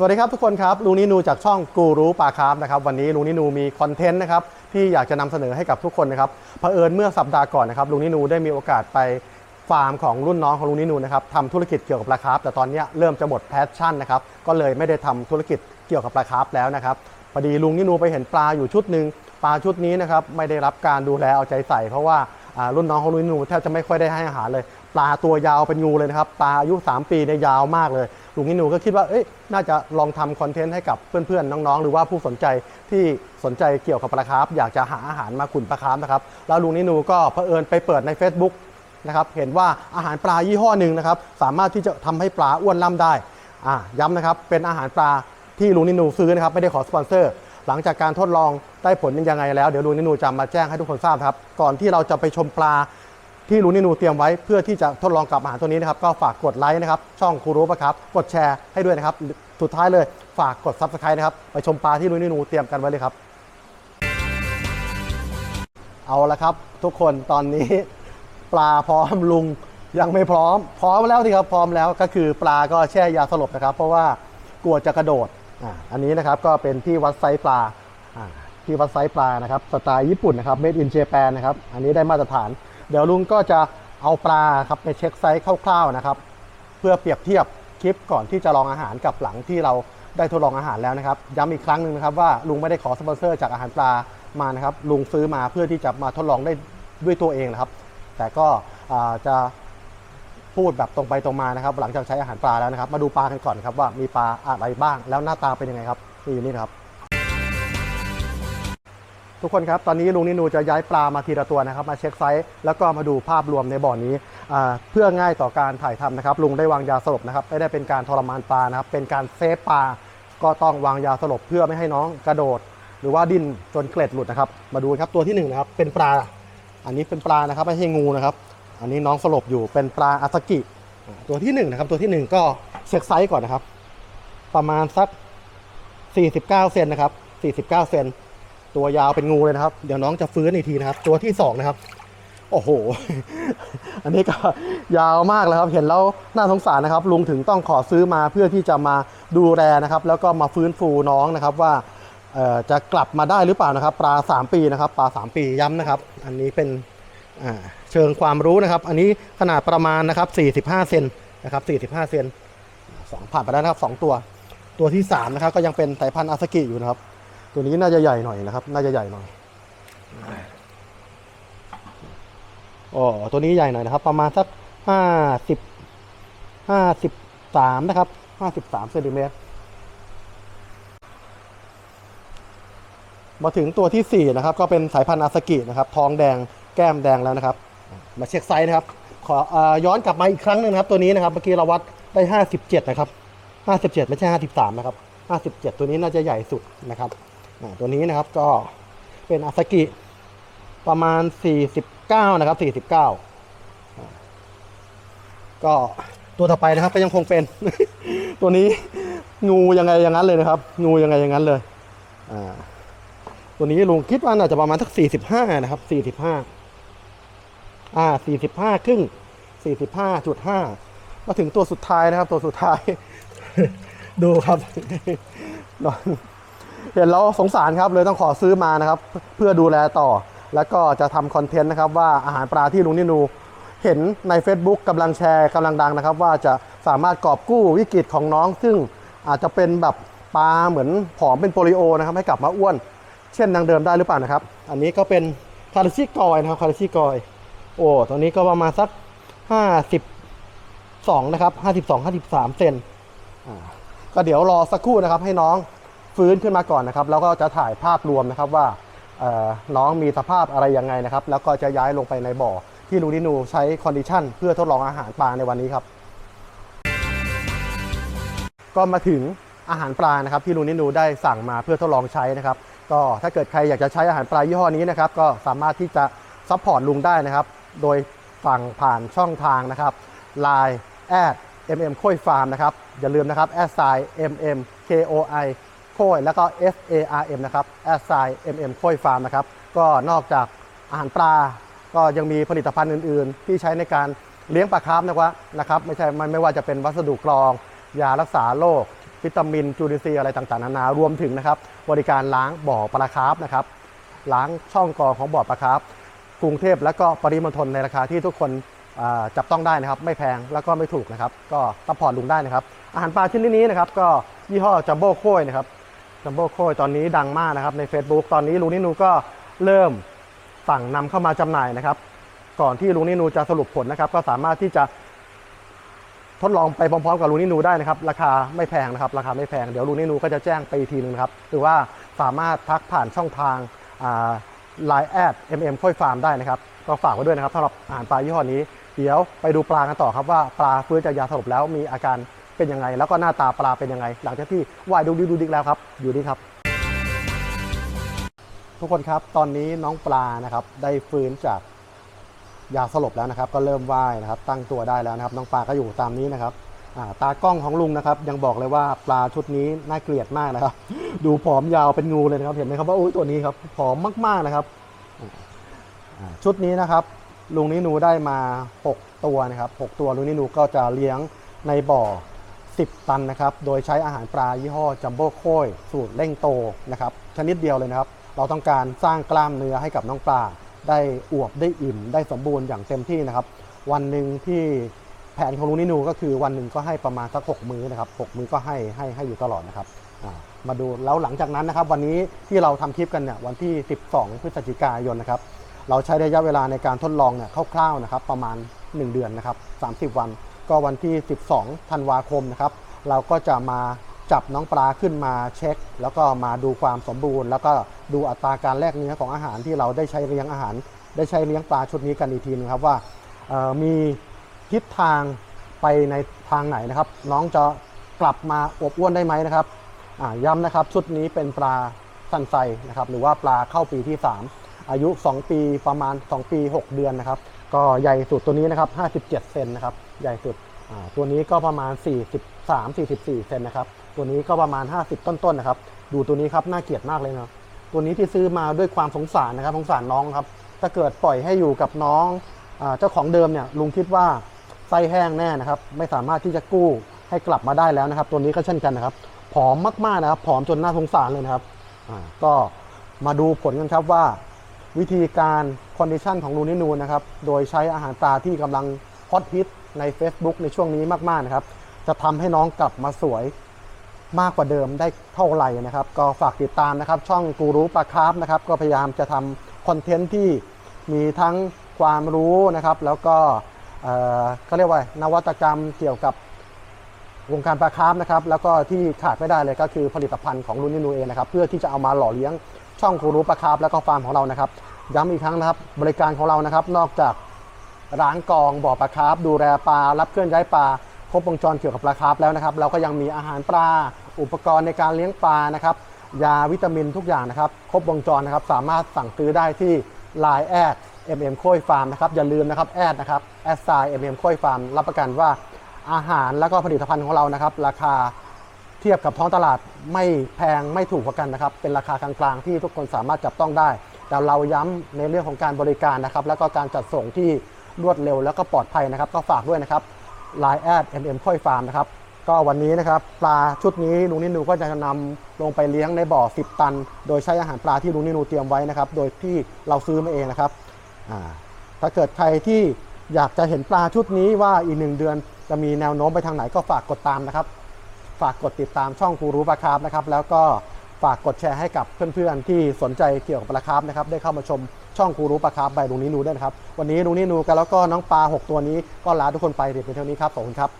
สวัสดีครับทุกคนครับลุงนินูจากช่องกูรู้ปลาคาร์ฟนะครับวันนี้ลุงนินูมีคอนเทนต์นะครับที่อยากจะนำเสนอให้กับทุกคนนะครับเผอิญเมื่อสัปดาห์ก่อนนะครับลุงนินูได้มีโอกาสไปฟาร์มของรุ่นน้องของลุงนินูนะครับทำธุรกิจเกี่ยวกับปลาคาร์ฟแต่ตอนนี้เริ่มจะหมดแพชชั่นนะครับก็เลยไม่ได้ทำธุรกิจเกี่ยวกับปลาคาร์ฟแล้วนะครับพอดีลุงนินูไปเห็นปลาอยู่ชุดหนึ่งปลาชุดนี้นะครับไม่ได้รับการดูแลเอาใจใส่ เพราะว่ารุ่นน้องของลุงนินูแทบจะไม่ค่อยได้ให้อาหารเลย ลาตัวยาวเป็นงูเลยนะครับปลาอายุ 3 ปีเนี่ยยาวมากเลยลุงนินูก็คิดว่าเอ้ยน่าจะลองทำคอนเทนต์ให้กับเพื่อนๆน้องๆ หรือว่าผู้สนใจที่สนใจเกี่ยวกับปลาคาร์ฟอยากจะหาอาหารมาขุนปลาคาร์ฟนะครับแล้วลุงนินูก็เผอิญไปเปิดใน Facebook นะครับเห็นว่าอาหารปลายี่ห้อหนึ่งนะครับสามารถที่จะทำให้ปลาอ้วนล่ำได้อ่าย้ำนะครับเป็นอาหารปลาที่ลุงนินูซื้อนะครับไม่ได้ขอสปอนเซอร์ หลังจากการทดลองได้ผลยังไงแล้วเดี๋ยวลุงนินูจะมาแจ้งให้ทุกคนทราบครับก่อนที่เราจะไปชมปลา ที่ลุงนินูเตรียมไว้เพื่อที่จะทดลองกับอาหารตัวนี้นะครับ ก็ฝากกดไลค์นะครับ ช่องครูรู้ปะครับ กดแชร์ให้ด้วยนะครับ สุดท้ายเลยฝากกดซับสไครต์นะครับ ไปชมปลาที่ลุงนินูเตรียมกันไว้เลยครับ เอาละครับ ทุกคนตอนนี้ ปลาพร้อมลุงยังไม่พร้อม พร้อมแล้วที่ครับพร้อมแล้วก็คือปลาก็แช่ยาสลบนะครับ เพราะว่ากลัวจะกระโดดอ่าอันนี้นะครับก็เป็นที่วัดไซส์ปลาอ่าที่วัดไซส์ปลานะครับสไตล์ญี่ปุ่นนะครับ made in Japan นะครับอันนี้ได้มาตรฐาน เดี๋ยวลุงก็จะเอาปลาครับไปเช็คไซส์คร่าวๆนะครับ เพื่อเปรียบเทียบคลิปก่อนที่จะลองอาหารกับหลังที่เราได้ทดลองอาหารแล้วนะครับย้ำอีกครั้งหนึ่งนะครับว่าลุงไม่ได้ขอสปอนเซอร์จากอาหารปลามานะครับลุงซื้อมาเพื่อที่จะมาทดลองได้ด้วยตัวเองนะครับ แต่ก็จะพูดแบบตรงไปตรงมานะครับ หลังจากใช้อาหารปลาแล้วนะครับ มาดูปลากันก่อนครับว่ามีปลาอะไรบ้างแล้วหน้าตาเป็นยังไงครับนี่อยู่นี่นะครับ ทุกคนครับ ตอนนี้ลุงนินูจะย้ายปลามาทีละตัวนะครับ มาเช็คไซส์แล้วก็มาดูภาพรวมในบ่อนี้ เพื่อง่ายต่อการถ่ายทำนะครับ ลุงได้วางยาสลบนะครับ ไม่ได้เป็นการทรมานปลานะครับ เป็นการเซฟปลา ก็ต้องวางยาสลบเพื่อไม่ให้น้องกระโดด หรือว่าดิ้นจนเกล็ดหลุดนะครับ มาดูครับตัวที่หนึ่งนะครับ เป็นปลา อันนี้เป็นปลานะครับไม่ใช่งูนะครับ อันนี้น้องสลบอยู่ เป็นปลาอาซากิ ตัวที่หนึ่งนะครับ ตัวที่หนึ่งก็เช็คไซส์ก่อนนะครับ ประมาณสัก 49 เซนนะครับ 49 เซน ตัวยาวเป็นงูเลยนะครับ เดี๋ยวน้องจะฟื้นอีกทีนะครับ ตัวที่สองนะครับ โอ้โห อันนี้ก็ยาวมากแล้วครับ เห็นแล้วน่าสงสารนะครับ ลุงถึงต้องขอซื้อมาเพื่อที่จะมาดูแลนะครับ แล้วก็มาฟื้นฟูน้องนะครับว่าจะกลับมาได้หรือเปล่านะครับ ปลา 3 ปีนะครับ ปลา 3 ปีย้ำนะครับ อันนี้เป็นเชิงความรู้นะครับ อันนี้ขนาดประมาณนะครับ45เซนนะครับ45เซนสองผ่านไปแล้วนะครับสองตัว ตัวที่สามนะครับก็ยังเป็นสายพันธุ์อาซากิอยู่นะครับ ตัวนี้น่าจะใหญ่หน่อยนะครับ น่าจะใหญ่หน่อยอ๋อตัวนี้ใหญ่หน่อยนะครับ ประมาณสักห้าสิบห้าสิบสามนะครับห้าสิบสามเซนติเมตรมาถึงตัวที่สี่นะครับ ก็เป็นสายพันธุ์อาซากินะครับ ทองแดงแก้มแดงแล้วนะครับ มาเช็คไซส์นะครับ ขอออย้อนกลับมาอีกครั้งหนึงนะครับ ตัวนี้นะครับเมื่อกี้เราวัดได้ห้าสิบเจ็ดนะครับห้าสิบเจ็ดไม่ใช่ห้าสิบสามนะครับห้าสิบเจ็ดตัวนี้น่าจะใหญ่สุดนะครับ ตัวนี้นะครับก็เป็นอาซากิประมาณสี่สิบเก้านะครับสี่สิบเก้าก็ตัวต่อไปนะครับก็ยังคงเป็น ตัวนี้งูยังไงอย่างนั้นเลยนะครับ งูยังไงอย่างนั้นเลยอ่าตัวนี้ลุงคิดว่าน่าจะประมาณสักสี่สิบห้านะครับสี่สิบห้าอ่าสี่สิบห้าครึ่งสี่สิบห้าจุดห้ามาถึงตัวสุดท้ายนะครับ ตัวสุดท้าย ดูครับ เห็นแล้วสงสารครับเลยต้องขอซื้อมานะครับ เพื่อดูแลต่อ แล้วก็จะทำคอนเทนต์นะครับว่าอาหารปลาที่ลุงนินูเห็นใน Facebook กำลังแชร์กำลังดังนะครับ ว่าจะสามารถกอบกู้วิกฤตของน้อง ซึ่งอาจจะเป็นแบบปลาเหมือนผอมเป็นโปลิโอนะครับให้กลับมาอ้วน เช่นดังเดิมได้หรือเปล่านะครับ อันนี้ก็เป็นคาราชิกอยนะครับคาราชิกอย โอ้ตัวนี้ก็ประมาณสัก 52 นะครับ 52 53 เซนอ่าก็เดี๋ยวรอสักครู่นะครับให้น้อง ฟื้นขึ้นมาก่อนนะครับ แล้วก็จะถ่ายภาพรวมนะครับว่าน้องมีสภาพอะไรยังไงนะครับ แล้วก็จะย้ายลงไปในบ่อ ที่ลูนินูใช้คอนดิชันเพื่อทดลองอาหารปลาในวันนี้ครับ ก็มาถึงอาหารปลานะครับที่ลุงนินูได้สั่งมาเพื่อทดลองใช้นะครับ ก็ถ้าเกิดใครอยากจะใช้อาหารปลายี่ห้อนี้นะครับ ก็สามารถที่จะซัพพอร์ตลุงได้นะครับ โดยฝั่งผ่านช่องทางนะครับ Line แอด mm โค้ยฟาร์มนะครับ อย่าลืมนะครับแอดไซ mm koi โค้ยแล้วก็ f a r m นะครับแอดไซ mm โค้ยฟาร์มนะครับ ก็นอกจากอาหารปลา ก็ยังมีผลิตภัณฑ์อื่น ๆ ที่ใช้ในการเลี้ยงปลาคาร์ฟนะครับนะครับ ไม่ใช่มันไม่ว่าจะเป็นวัสดุกรอง ยารักษาโรควิตามินจุลินทรีย์อะไรต่างๆนานารวมถึงนะครับบริการล้างบ่อปลาคาร์ฟนะครับล้างช่องกรองของบ่อปลาคาร์ฟกรุงเทพและก็ปริมณฑลในราคาที่ทุกคนจับต้องได้นะครับ ไม่แพงแล้วก็ไม่ถูกนะครับ ก็ซัพพอร์ตลุงได้นะครับ อาหารปลาชนิดนี้นะครับ ก็ยี่ห้อจัมโบ้โค้ยนะครับ จัมโบ้โค้ยตอนนี้ดังมากนะครับใน Facebook ตอนนี้ลุงนินูก็เริ่มสั่งนำเข้ามาจำหน่ายนะครับ ก่อนที่ลุงนินูจะสรุปผลนะครับ ก็สามารถที่จะทดลองไปพร้อมๆกับลุงนินูได้นะครับ ราคาไม่แพงนะครับ ราคาไม่แพงเดี๋ยวลุงนินูก็จะแจ้งไปอีกทีหนึงนะครับ หรือว่าสามารถทักผ่านช่องทางไลน์แอด mm ค่อยฟาร์มได้นะครับ ก็ฝากไว้ด้วยนะครับสำหรับอาหารปลายี่ห้อนี้ เดี๋ยวไปดูปลากันต่อครับว่าปลาฟื้นจากยาสลบแล้วมีอาการ เป็นยังไง แล้วก็หน้าตาปลาเป็นยังไง หลังจากที่ว่ายดูดิดูดิกแล้วครับอยู่นี่ครับทุกคนครับตอนนี้น้องปลานะครับได้ฟื้นจากยาสลบแล้วนะครับ ก็เริ่มว่ายนะครับ ตั้งตัวได้แล้วนะครับ น้องปลาก็อยู่ตามนี้นะครับาตากล้องของลุงนะครับ ยังบอกเลยว่าปลาชุดนี้น่าเกลียดมากนะครับ ดูผอมยาวเป็นงูเลยนะครับ เห็นไหมครับว่าโอ้ยตัวนี้ครับผอมมากๆนะครับ ชุดนี้นะครับ ลุงนินูได้มา 6 ตัวนะครับ 6 ตัวลุงนินูก็จะเลี้ยงในบ่อ 10 ตันนะครับ โดยใช้อาหารปลายี่ห้อจัมโบ้โค้ยสูตรเร่งโตนะครับ ชนิดเดียวเลยนะครับ เราต้องการสร้างกล้ามเนื้อให้กับน้องปลา ได้อวบได้อิ่ม ได้สมบูรณ์อย่างเต็มที่นะครับ วันหนึ่งที่แผนของลุงนินูก็คือวันหนึ่งก็ให้ประมาณสัก6มื้อนะครับ6มื้อก็ให้ให้ให้อยู่ตลอดนะครับมาดูแล้วหลังจากนั้นนะครับ วันนี้ที่เราทำคลิปกันเนี่ยวันที่ 12 พฤศจิกายนนะครับ เราใช้ระยะเวลาในการทดลองเนี่ยคร่าวๆนะครับ ประมาณ 1 เดือนนะครับ 30 วัน ก็วันที่ 12 ธันวาคมนะครับ เราก็จะมาจับน้องปลาขึ้นมาเช็ค แล้วก็มาดูความสมบูรณ์ แล้วก็ดูอัตราการแลกเนื้อของอาหารที่เราได้ใช้เลี้ยงอาหาร ได้ใช้เลี้ยงปลาชุดนี้กันอีกทีนึงครับว่ามีทิศทางไปในทางไหนนะครับ น้องจะกลับมาอวบอ้วนได้ไหมนะครับย้ำนะครับชุดนี้เป็นปลาสันไซนะครับหรือว่าปลาเข้าปีที่ 3 อายุ 2 ปีประมาณ 2 ปี 6 เดือนนะครับ ก็ใหญ่สุดตัวนี้นะครับ 57 เซนนะครับ ใหญ่สุด ตัวนี้ก็ประมาณ 43 44 เซนนะครับ ตัวนี้ก็ประมาณ 50 ต้นๆนะครับ ดูตัวนี้ครับ น่าเกลียดมากเลยนะตัวนี้ที่ซื้อมาด้วยความสงสารนะครับ สงสารน้องครับ ถ้าเกิดปล่อยให้อยู่กับน้องอเจ้าของเดิมเนี่ย ลุงคิดว่าไส้แห้งแน่นะครับ ไม่สามารถที่จะกู้ให้กลับมาได้แล้วนะครับ ตัวนี้ก็เช่นกันนะครับ ผอมมากๆนะครับ ผอมจนน่าสงสารเลยนะครับ ก็มาดูผลกันครับว่า วิธีการคอนดิชันของลูนินูนะครับ โดยใช้อาหารปลาที่กำลังฮอตฮิตใน Facebook ในช่วงนี้มากๆนะครับ จะทำให้น้องกลับมาสวยมากกว่าเดิมได้เท่าไหร่นะครับ ก็ฝากติดตามนะครับ ช่องกูรู้ปลาคาร์ฟนะครับ ก็พยายามจะทำคอนเทนต์ที่มีทั้งความรู้นะครับ แล้วก็เอ่อเขาเรียกว่านวัตกรรมเกี่ยวกับวงการปลาคาร์ฟนะครับ แล้วก็ที่ขาดไม่ได้เลยก็คือผลิตภัณฑ์ของรุ่นนินูเองนะครับ เพื่อที่จะเอามาหล่อเลี้ยง ช่องกูรู้ปลาคาร์ฟแล้วก็ฟาร์มของเรานะครับย้ำอีกครั้งนะครับบริการของเรานะครับ นอกจากร้างกองบ่อปลาคาร์ฟดูแลปลารับเคลื่อนย้ายปลาครบวงจรเกี่ยวกับปลาคาร์ฟแล้วนะครับ เราก็ยังมีอาหารปลาอุปกรณ์ในการเลี้ยงปลานะครับยาวิตามินทุกอย่างนะครับ ครบวงจรนะครับ สามารถสั่งซื้อได้ที่ Line แอด mm โค้ยฟาร์มนะครับ อย่าลืมนะครับแอดนะครับแอดไซ mm โค้ยฟาร์มรับประกันว่าอาหารแล้วก็ผลิตภัณฑ์ของเรานะครับ ราคา เทียบกับท้องตลาดไม่แพงไม่ถูกกว่ากันนะครับ เป็นราคากลางๆ ที่ทุกคนสามารถจับต้องได้ แต่เราย้ำในเรื่องของการบริการนะครับ แล้วก็การจัดส่งที่รวดเร็วแล้วก็ปลอดภัยนะครับ ก็ฝากด้วยนะครับ Line แอด mm ค่อยฟาร์มนะครับ ก็วันนี้นะครับปลาชุดนี้ลุงนินูก็จะนำลงไปเลี้ยงในบ่อ 10 ตัน โดยใช้อาหารปลาที่ลุงนินูเตรียมไว้นะครับ โดยที่เราซื้อมาเองนะครับถ้าเกิดใครที่อยากจะเห็นปลาชุดนี้ว่าอีกหนึ่งเดือนจะมีแนวโน้มไปทางไหนก็ฝากกดตามนะครับ ฝากกดติดตามช่องครูรู้ปลาคาร์ฟนะครับ แล้วก็ฝากกดแชร์ให้กับเพื่อนๆ ที่สนใจเกี่ยวกับปลาคาร์ฟนะครับ ได้เข้ามาชมช่องครูรู้ปลาคาร์ฟใบลุงนี้นูด้วยนะครับ วันนี้ลุงนี้นูกันแล้วก็น้องปลา 6 ตัวนี้ก็ลาทุกคนไปเพียงเท่านี้ครับ ขอบคุณครับ